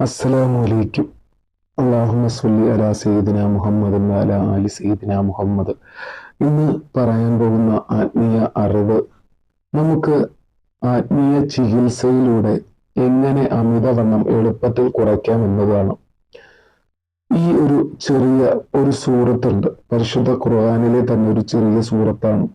അസ്സലാമു അലൈക്കും അള്ളാഹുമ്മ സ്വല്ലി അലാ സയ്യിദിന മുഹമ്മദ് അല അലി സയ്യിദിന മുഹമ്മദ്. ഇന്ന് പറയാൻ പോകുന്ന ആത്മീയ അറിവ് നമുക്ക് ആത്മീയ ചികിത്സയിലൂടെ എങ്ങനെ അമിതവണ്ണം എളുപ്പത്തിൽ കുറയ്ക്കാം എന്നതാണ്. ഈ ഒരു ചെറിയ ഒരു സൂറത്തുണ്ട്. പരിശുദ്ധ ഖുർആാനിലെ തന്നെ ഒരു ചെറിയ സൂറത്താണ്.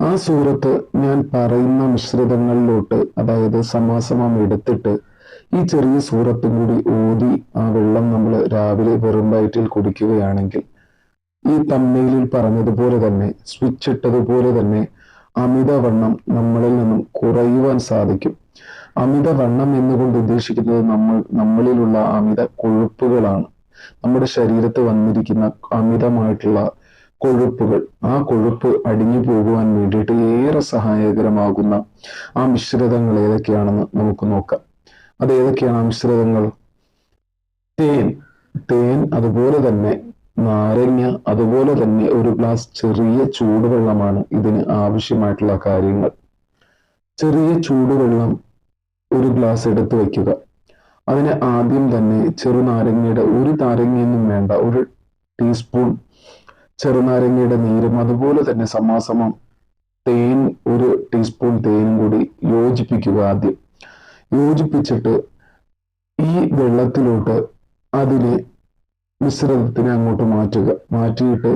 ആ സൂറത്ത് ഞാൻ പറയുന്ന മിശ്രിതങ്ങളിലോട്ട് അതായത് സമാസമം എടുത്തിട്ട് ഈ ചെറിയ സൂറത്തും കൂടി ഊതി ആ വെള്ളം നമ്മൾ രാവിലെ വെറും വയറ്റിൽ കുടിക്കുകയാണെങ്കിൽ ഈ തമ്മയിലിൽ പറഞ്ഞതുപോലെ തന്നെ സ്വിച്ച് ഇട്ടതുപോലെ തന്നെ അമിതവണ്ണം നമ്മളിൽ നിന്നും കുറയുവാൻ സാധിക്കും. അമിതവണ്ണം എന്നുകൊണ്ട് ഉദ്ദേശിക്കുന്നത് നമ്മൾ നമ്മളിലുള്ള അമിത കൊഴുപ്പുകളാണ്. നമ്മുടെ ശരീരത്ത് വന്നിരിക്കുന്ന അമിതമായിട്ടുള്ള കൊഴുപ്പുകൾ ആ കൊഴുപ്പ് അടിഞ്ഞു പോകുവാൻ വേണ്ടിയിട്ട് ഏറെ സഹായകരമാകുന്ന ആ മിശ്രിതങ്ങൾ ഏതൊക്കെയാണെന്ന് നമുക്ക് നോക്കാം. അത് ഏതൊക്കെയാണ് മിശ്രിതങ്ങൾ? തേൻ. തേൻ അതുപോലെ തന്നെ നാരങ്ങ അതുപോലെ തന്നെ ഒരു ഗ്ലാസ് ചെറിയ ചൂടുവെള്ളമാണ് ഇതിന് ആവശ്യമായിട്ടുള്ള കാര്യങ്ങൾ. ചെറിയ ചൂടുവെള്ളം ഒരു ഗ്ലാസ് എടുത്തു വയ്ക്കുക. അതിന് ആദ്യം തന്നെ ചെറുനാരങ്ങയുടെ ഒരു നാരങ്ങയൊന്നും വേണ്ട ഒരു ടീസ്പൂൺ ചെറുനാരങ്ങയുടെ നീരും അതുപോലെ തന്നെ സമാസമം തേൻ ഒരു ടീസ്പൂൺ തേനും കൂടി യോജിപ്പിക്കുക ആദ്യം. യോജിപ്പിച്ചിട്ട് ഈ വെള്ളത്തിലോട്ട് അതിനെ മിശ്രിതത്തിനെ അങ്ങോട്ട് മാറ്റുക മാറ്റിയിട്ട്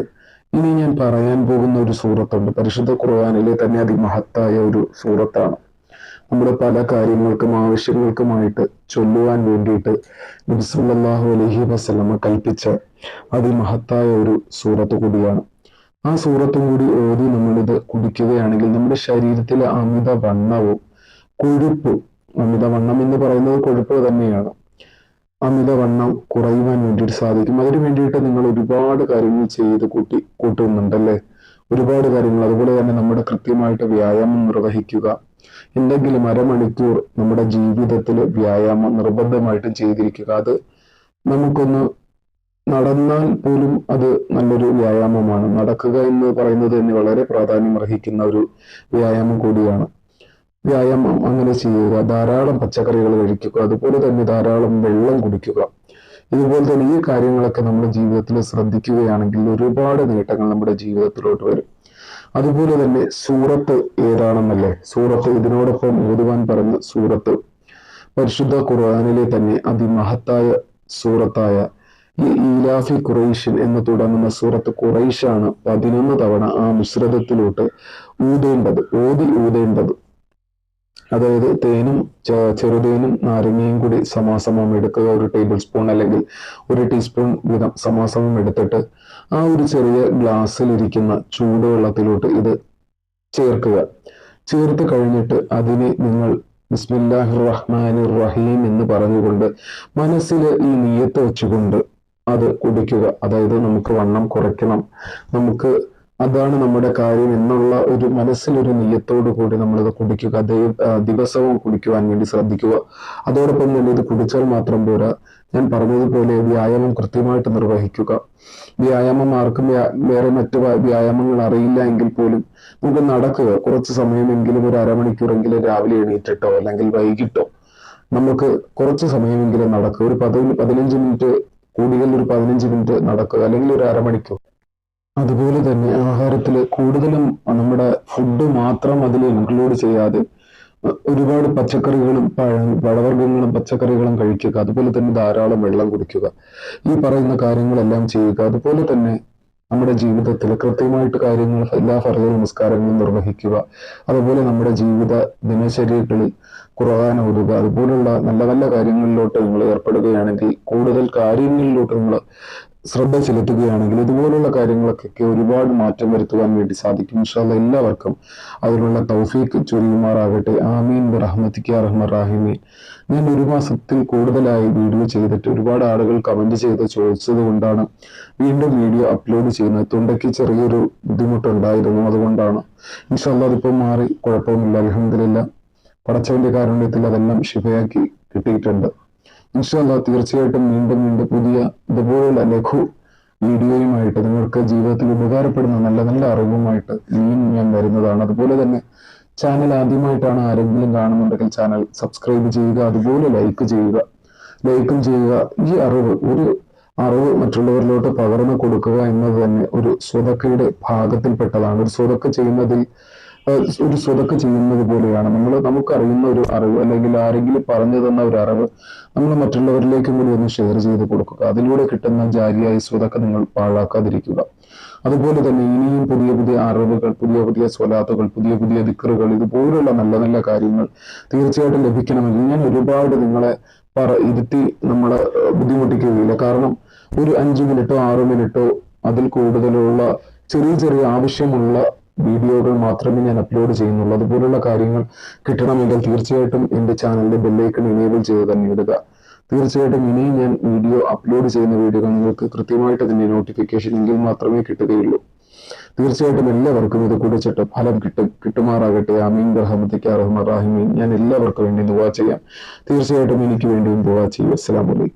ഇനി ഞാൻ പറയാൻ പോകുന്ന ഒരു സൂറത്തുണ്ട്. പരിശുദ്ധ ഖുർആാനിലെ തന്നെ അതിമഹത്തായ ഒരു സൂറത്താണ്. നമ്മുടെ പല കാര്യങ്ങൾക്കും ആവശ്യങ്ങൾക്കുമായിട്ട് ചൊല്ലുവാൻ വേണ്ടിയിട്ട് നബിസുല്ലാഹു അലഹി വസ്ലമ കൽപ്പിച്ച അതിമഹത്തായ ഒരു സൂറത്ത് കൂടിയാണ്. ആ സൂറത്തും കൂടി ഓതി നമ്മളിത് കുടിക്കുകയാണെങ്കിൽ നമ്മുടെ ശരീരത്തിലെ അമിത വണ്ണവും കൊഴുപ്പ് അമിതവണ്ണം എന്ന് പറയുന്നത് കൊഴുപ്പ് തന്നെയാണ്. അമിതവണ്ണം കുറയുവാൻ വേണ്ടിയിട്ട് സാധിക്കും. അതിനു വേണ്ടിയിട്ട് നിങ്ങൾ ഒരുപാട് കാര്യങ്ങൾ ചെയ്ത് കൂട്ടി കൂട്ടുന്നുണ്ടല്ലേ? ഒരുപാട് കാര്യങ്ങൾ. അതുപോലെ തന്നെ നമ്മുടെ കൃത്യമായിട്ട് വ്യായാമം നിർവഹിക്കുക. എന്തെങ്കിലും അരമണിക്കൂർ നമ്മുടെ ജീവിതത്തിൽ വ്യായാമം നിർബന്ധമായിട്ട് ചെയ്തിരിക്കുക. അത് നമുക്കൊന്ന് നടന്നാൽ പോലും അത് നല്ലൊരു വ്യായാമമാണ്. നടക്കുക എന്ന് പറയുന്നത് തന്നെ വളരെ പ്രാധാന്യം അർഹിക്കുന്ന ഒരു വ്യായാമം കൂടിയാണ്. വ്യായാമം അങ്ങനെ ചെയ്യുക ധാരാളം പച്ചക്കറികൾ കഴിക്കുക അതുപോലെ തന്നെ ധാരാളം വെള്ളം കുടിക്കുക. ഇതുപോലെ തന്നെ ഈ കാര്യങ്ങളൊക്കെ നമ്മുടെ ജീവിതത്തിൽ ശ്രദ്ധിക്കുകയാണെങ്കിൽ ഒരുപാട് നേട്ടങ്ങൾ നമ്മുടെ ജീവിതത്തിലോട്ട് വരും. അതുപോലെ തന്നെ സൂറത്ത് ഏതാണെന്നല്ലേ? സൂറത്ത് ഇതിനോടൊപ്പം ഓതുവാൻ പറഞ്ഞ സൂറത്ത് പരിശുദ്ധ ഖുർആാനിലെ തന്നെ അതിമഹത്തായ സൂറത്തായ ഈ ഈലാഫി ഖുറൈഷൻ എന്ന് തുടങ്ങുന്ന സൂറത്ത് ഖുറൈഷാണ് പതിനൊന്ന് തവണ ആ മിശ്രിതത്തിലോട്ട് ഊതേണ്ടത് ഓതി ഊതേണ്ടത്. അതായത് തേനും ചെറുതേനും നാരങ്ങയും കൂടി സമാസമം എടുക്കുക ഒരു ടേബിൾ സ്പൂൺ അല്ലെങ്കിൽ ഒരു ടീസ്പൂൺ വീതം സമാസമം എടുത്തിട്ട് ആ ഒരു ചെറിയ ഗ്ലാസ്സിലിരിക്കുന്ന ചൂടുവെള്ളത്തിലോട്ട് ഇത് ചേർക്കുക. ചേർത്ത് കഴിഞ്ഞിട്ട് അതിനെ നിങ്ങൾ ബിസ്മില്ലാഹിർ റഹ്മാൻ റഹീം എന്ന് പറഞ്ഞുകൊണ്ട് മനസ്സിൽ ഈ നീയത്ത് വെച്ചുകൊണ്ട് അത് കുടിക്കുക. അതായത് നമുക്ക് വണ്ണം കുറയ്ക്കണം. നമുക്ക് അതാണ് നമ്മുടെ കാര്യം എന്നുള്ള ഒരു മനസ്സിലൊരു നീയത്തോടു കൂടി നമ്മളിത് കുടിക്കുക ദിവസവും കുടിക്കുവാൻ വേണ്ടി ശ്രദ്ധിക്കുക. അതോടൊപ്പം തന്നെ ഇത് കുടിച്ചാൽ മാത്രം പോരാ. ഞാൻ പറഞ്ഞതുപോലെ വ്യായാമം കൃത്യമായിട്ട് നിർവഹിക്കുക. വ്യായാമം ആർക്കും വേറെ മറ്റു വ്യായാമങ്ങൾ അറിയില്ല എങ്കിൽ പോലും നമുക്ക് നടക്കുക. കുറച്ച് സമയമെങ്കിലും ഒരു അരമണിക്കൂറെങ്കിലും രാവിലെ എണീറ്റിട്ടോ അല്ലെങ്കിൽ വൈകിട്ടോ നമുക്ക് കുറച്ച് സമയമെങ്കിലും നടക്കുക. ഒരു പതിനഞ്ച് മിനിറ്റ് കൂടുതൽ ഒരു പതിനഞ്ച് മിനിറ്റ് നടക്കുക. അല്ലെങ്കിൽ ഒരു അരമണിക്കൂർ. അതുപോലെ തന്നെ ആഹാരത്തിൽ കൂടുതലും നമ്മുടെ ഫുഡ് മാത്രം അതിൽ ഇൻക്ലൂഡ് ചെയ്യാതെ ഒരുപാട് പച്ചക്കറികളും പഴ പഴവർഗങ്ങളും പച്ചക്കറികളും കഴിക്കുക. അതുപോലെ തന്നെ ധാരാളം വെള്ളം കുടിക്കുക. ഈ പറയുന്ന കാര്യങ്ങളെല്ലാം ചെയ്യുക. അതുപോലെ തന്നെ നമ്മുടെ ജീവിതത്തിൽ കൃത്യമായിട്ട് കാര്യങ്ങൾ എല്ലാ ഫർദ നമസ്കാരങ്ങളും നിർവഹിക്കുക. അതുപോലെ നമ്മുടെ ജീവിത ദിനചര്യകളിൽ ഖുർആൻ ഓതുക. അതുപോലുള്ള നല്ല നല്ല കാര്യങ്ങളിലോട്ട് നിങ്ങൾ ഏർപ്പെടുകയാണെങ്കിൽ കൂടുതൽ കാര്യങ്ങളിലോട്ട് നിങ്ങൾ ശ്രദ്ധ ചെലുത്തുകയാണെങ്കിൽ ഇതുപോലുള്ള കാര്യങ്ങളൊക്കെ ഒരുപാട് മാറ്റം വരുത്തുവാൻ വേണ്ടി സാധിക്കും. ഇൻഷാല്ല എല്ലാവർക്കും അതിനുള്ള തൗഫീഖ് ചൊല്ലുമാറാകട്ടെ ആമീൻ. റഹ്മത്തിക്ക് റഹ്മ റാഹിമീൻ ഞാൻ ഒരു മാസത്തിൽ കൂടുതലായി വീഡിയോ ചെയ്തിട്ട് ഒരുപാട് ആളുകൾ കമന്റ് ചെയ്ത് ചോദിച്ചത് കൊണ്ടാണ് വീണ്ടും വീഡിയോ അപ്ലോഡ് ചെയ്യുന്നത്. തൊണ്ടയ്ക്ക് ചെറിയൊരു ബുദ്ധിമുട്ടുണ്ടായിരുന്നു. അതുകൊണ്ടാണ്. ഇൻഷാല്ല അതിപ്പോൾ മാറി. കുഴപ്പമൊന്നുമില്ല. അലഹമില്ല പടച്ചവന്റെ കാരുണ്യത്തിൽ അതെല്ലാം ശിവയാക്കി കിട്ടിയിട്ടുണ്ട്. ഇൻഷാല്ല തീർച്ചയായിട്ടും വീണ്ടും വീണ്ടും പുതിയ ഇതുപോലുള്ള ലഘു വീഡിയോയുമായിട്ട് നിങ്ങൾക്ക് ജീവിതത്തിൽ ഉപകാരപ്പെടുന്ന നല്ല നല്ല അറിവുമായിട്ട് ഇനിയും ഞാൻ വരുന്നതാണ്. അതുപോലെ തന്നെ ചാനൽ ആദ്യമായിട്ടാണ് ആരെങ്കിലും കാണുന്നുണ്ടെങ്കിൽ ചാനൽ സബ്സ്ക്രൈബ് ചെയ്യുക അതുപോലെ ലൈക്ക് ചെയ്യുക. ലൈക്കും ചെയ്യുക. ഈ അറിവ് ഒരു അറിവ് മറ്റുള്ളവരിലോട്ട് പകർന്നു കൊടുക്കുക എന്നത് തന്നെ ഒരു സ്വതക്കയുടെ ഭാഗത്തിൽപ്പെട്ടതാണ്. ഒരു സ്വതക്ക ചെയ്യുന്നതിൽ ഒരു സ്വതക്ക ചെയ്യുന്നത് പോലെയാണ്. നമ്മൾ നമുക്കറിയുന്ന ഒരു അറിവ് അല്ലെങ്കിൽ ആരെങ്കിലും പറഞ്ഞു തന്ന ഒരു അറിവ് നമ്മൾ മറ്റുള്ളവരിലേക്കും കൂടി ഒന്ന് ഷെയർ ചെയ്ത് കൊടുക്കുക. അതിലൂടെ കിട്ടുന്ന ജാരിയായ സ്വതക്ക നിങ്ങൾ പാഴാക്കാതിരിക്കുക. അതുപോലെ തന്നെ ഇനിയും പുതിയ പുതിയ അറിവുകൾ പുതിയ പുതിയ സ്വലാത്തുകൾ പുതിയ പുതിയ ദിക്കറുകൾ ഇതുപോലുള്ള നല്ല നല്ല കാര്യങ്ങൾ തീർച്ചയായിട്ടും ലഭിക്കണമെങ്കിൽ ഞാൻ ഒരുപാട് നിങ്ങളെ പറ ഇരുത്തി നമ്മളെ ബുദ്ധിമുട്ടിക്കുകയില്ല. കാരണം ഒരു അഞ്ച് മിനിറ്റോ ആറ് മിനിറ്റോ അതിൽ കൂടുതലുള്ള ചെറിയ ചെറിയ ആവശ്യമുള്ള വീഡിയോകൾ മാത്രമേ ഞാൻ അപ്ലോഡ് ചെയ്യുന്നുള്ളൂ. അതുപോലുള്ള കാര്യങ്ങൾ കിട്ടണമെങ്കിൽ തീർച്ചയായിട്ടും എന്റെ ചാനലിന്റെ ബെല്ലൈക്കൺ എനേബിൾ ചെയ്ത് തന്നെ ഇടുക. തീർച്ചയായിട്ടും ഇനിയും ഞാൻ വീഡിയോ അപ്ലോഡ് ചെയ്യുന്ന വീഡിയോകൾ നിങ്ങൾക്ക് കൃത്യമായിട്ട് തന്നെ നോട്ടിഫിക്കേഷൻ എങ്കിൽ മാത്രമേ കിട്ടുകയുള്ളൂ. തീർച്ചയായിട്ടും എല്ലാവർക്കും ഇത് കുടിച്ചിട്ട് ഫലം കിട്ടും കിട്ടുമാറാകട്ടെ. അമീൻ റഹമത്തിക്ക് റഹ്മാൻ റാഹിമീൻ ഞാൻ എല്ലാവർക്കും വേണ്ടി ദുവാ ചെയ്യാം. തീർച്ചയായിട്ടും എനിക്ക് വേണ്ടിയും ദുവാ ചെയ്യും. അസ്സാം അലൈക്കും.